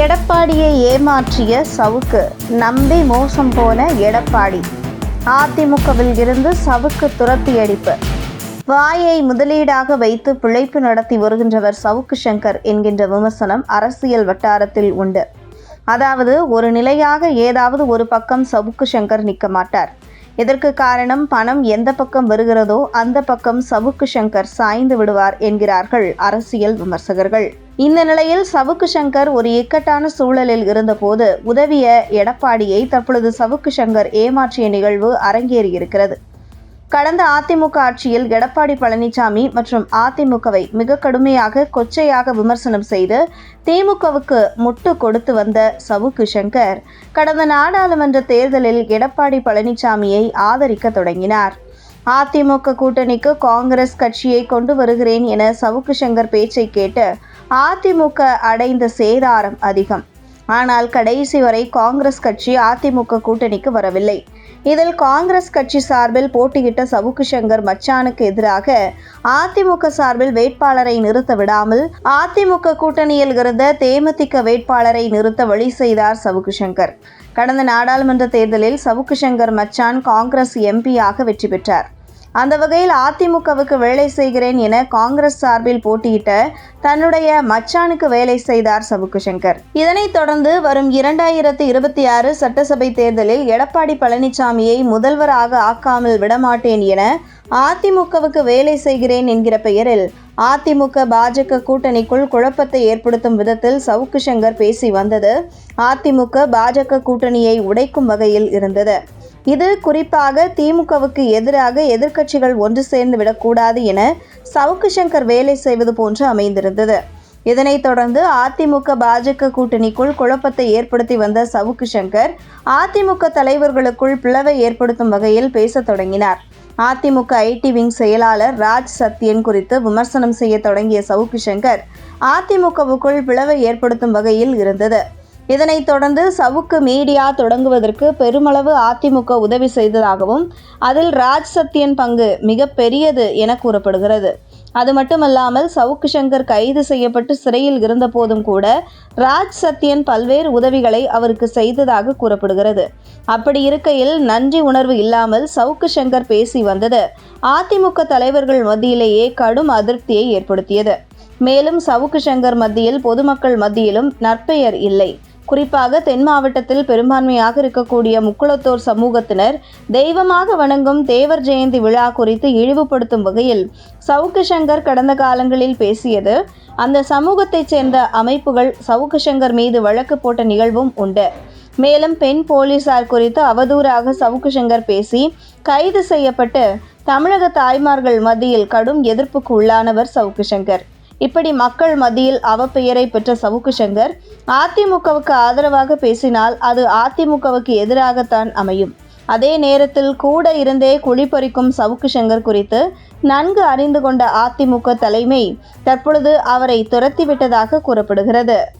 எடப்பாடியை ஏமாற்றிய சவுக்கு. நம்பி மோசம் போன எடப்பாடி. அதிமுகவில் இருந்து சவுக்கு துரத்தி அடிப்பு. வாயை முதலீடாக வைத்து பிழைப்பு நடத்தி வருகின்றவர் சவுக்கு சங்கர் என்கின்ற விமர்சனம் அரசியல் வட்டாரத்தில் உண்டு. அதாவது ஒரு நிலையாக ஏதாவது ஒரு பக்கம் சவுக்கு சங்கர் நிற்க மாட்டார். இதற்கு காரணம்? பணம் எந்த பக்கம் வருகிறதோ அந்த பக்கம் சவுக்கு சங்கர் சாய்ந்து விடுவார் என்கிறார்கள் அரசியல் விமர்சகர்கள். இந்த நிலையில் சவுக்கு சங்கர் ஒரு இக்கட்டான சூழலில் இருந்தபோது உதவிய எடப்பாடியை தற்பொழுது சவுக்கு சங்கர் ஏமாற்றிய நிகழ்வு அரங்கேறியிருக்கிறது. கடந்த அதிமுக ஆட்சியில் எடப்பாடி பழனிசாமி மற்றும் அதிமுகவை மிக கடுமையாக கொச்சையாக விமர்சனம் செய்து திமுகவுக்கு முட்டு கொடுத்து வந்த சவுக்கு சங்கர். கடந்த நாடாளுமன்ற தேர்தலில் எடப்பாடி பழனிசாமியை ஆதரிக்க தொடங்கினார். அதிமுக கூட்டணிக்கு காங்கிரஸ் கட்சியை கொண்டு வருகிறேன் என சவுக்கு சங்கர் பேச்சை கேட்டு அதிமுக அடைந்த சேதாரம் அதிகம். ஆனால் கடைசி வரை காங்கிரஸ் கட்சி அதிமுக கூட்டணிக்கு வரவில்லை. இதில் காங்கிரஸ் கட்சி சார்பில் போட்டியிட்ட சவுக்கு சங்கர் மச்சானுக்கு எதிராக அதிமுக சார்பில் வேட்பாளரை நிறுத்த விடாமல் அதிமுக கூட்டணியில் இருந்த தேமுதிக வேட்பாளரை நிறுத்த வழி செய்தார் சவுக்கு சங்கர். கடந்த நாடாளுமன்ற தேர்தலில் சவுக்கு சங்கர் மச்சான் காங்கிரஸ் எம்பியாக வெற்றி பெற்றார். அந்த வகையில் அதிமுகவுக்கு வேலை செய்கிறேன் என காங்கிரஸ் சார்பில் போட்டியிட்ட தன்னுடைய மச்சானுக்கு வேலை செய்தார் சவுக்கு சங்கர் இதனைத் தொடர்ந்து வரும் இரண்டாயிரத்தி இருபத்தி ஆறு சட்டசபை தேர்தலில் எடப்பாடி பழனிசாமியை முதல்வராக ஆக்காமல் விடமாட்டேன் என அதிமுகவுக்கு வேலை செய்கிறேன் என்கிற பெயரில் அதிமுக பாஜக கூட்டணிக்குள் குழப்பத்தை ஏற்படுத்தும் விதத்தில் சவுக்கு சங்கர் பேசி வந்தது. அதிமுக பாஜக கூட்டணியை உடைக்கும் வகையில் இருந்தது. இது குறிப்பாக திமுகவுக்கு எதிராக எதிர்க்கட்சிகள் ஒன்று சேர்ந்து விடக்கூடாது என சவுக்கு சங்கர் வேலை செய்வது போன்று அமைந்திருந்தது. இதனைத் தொடர்ந்து அதிமுக பாஜக கூட்டணிக்குள் குழப்பத்தை ஏற்படுத்தி வந்த சவுக்கு சங்கர் அதிமுக தலைவர்களுக்குள் பிளவை ஏற்படுத்தும் வகையில் பேசத் தொடங்கினார். அதிமுக ஐடி விங் செயலாளர் ராஜ் சத்யன் குறித்து விமர்சனம் செய்ய தொடங்கிய சவுக்கு சங்கர் அதிமுகவுக்குள் பிளவை ஏற்படுத்தும் வகையில் இருந்தது. இதனைத் தொடர்ந்து சவுக்கு மீடியா தொடங்குவதற்கு பெருமளவு அதிமுக உதவி செய்ததாகவும் அதில் ராஜ் சத்யன் பங்கு மிக பெரியது என கூறப்படுகிறது. அது மட்டுமல்லாமல் சவுக்கு சங்கர் கைது செய்யப்பட்டு சிறையில் இருந்தபோதும் கூட ராஜ் சத்யன் பல்வேறு உதவிகளை அவருக்கு செய்ததாக கூறப்படுகிறது. அப்படி இருக்கையில் நன்றி உணர்வு இல்லாமல் சவுக்கு சங்கர் பேசி வந்தது அதிமுக தலைவர்கள் மத்தியிலேயே கடும் அதிருப்தியை ஏற்படுத்தியது. மேலும் சவுக்கு சங்கர் மத்தியில் பொதுமக்கள் மத்தியிலும் நற்பெயர் இல்லை. குறிப்பாக தென் மாவட்டத்தில் பெரும்பான்மையாக இருக்கக்கூடிய முக்குளத்தோர் சமூகத்தினர் தெய்வமாக வணங்கும் தேவர் ஜெயந்தி விழா குறித்து இழிவுபடுத்தும் வகையில் சவுக்கு சங்கர் கடந்த காலங்களில் பேசியது. அந்த சமூகத்தைச் சேர்ந்த அமைப்புகள் சவுக்கு சங்கர் மீது வழக்கு போட்ட நிகழ்வும் உண்டு. மேலும் பெண் போலீசார் குறித்து அவதூறாக சவுக்கு சங்கர் பேசி கைது செய்யப்பட்டு தமிழக தாய்மார்கள் மத்தியில் கடும் எதிர்ப்புக்கு உள்ளானவர் சவுக்கு சங்கர். இப்படி மக்கள் மத்தியில் அவப்பெயரை பெற்ற சவுக்கு சங்கர் அதிமுகவுக்கு ஆதரவாக பேசினால் அது அதிமுகவுக்கு எதிராகத்தான் அமையும். அதே நேரத்தில் கூட இருந்தே குழிப்பறிக்கும் சவுக்கு சங்கர் குறித்து நன்கு அறிந்து கொண்ட அதிமுக தலைமை தற்பொழுது அவரை துரத்திவிட்டதாக கூறப்படுகிறது.